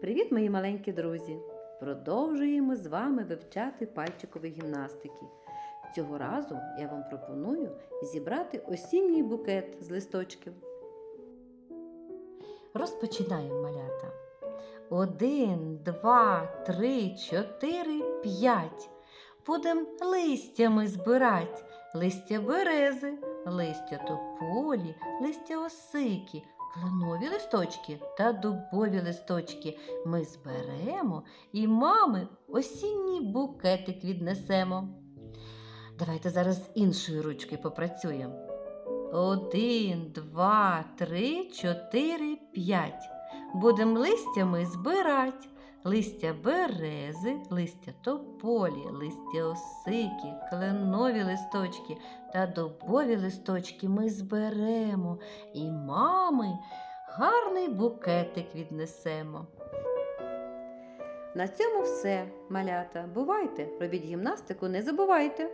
Привіт, мої маленькі друзі! Продовжуємо з вами вивчати пальчикові гімнастики. Цього разу я вам пропоную зібрати осінній букет з листочків. Розпочинаємо малята. Один, два, три, чотири, п'ять. Будем листями збирать. Листя берези, листя тополі, листя осики, кленові листочки та дубові листочки ми зберемо і мами осінній букетик віднесемо. Давайте зараз з ручкою попрацюємо. Один, два, три, чотири, п'ять. Будемо листями збирать. Листя берези, листя тополі, листя осики, кленові листочки та дубові листочки ми зберемо і мами гарний букетик віднесемо. На цьому все, малята. Бувайте, робіть гімнастику, не забувайте.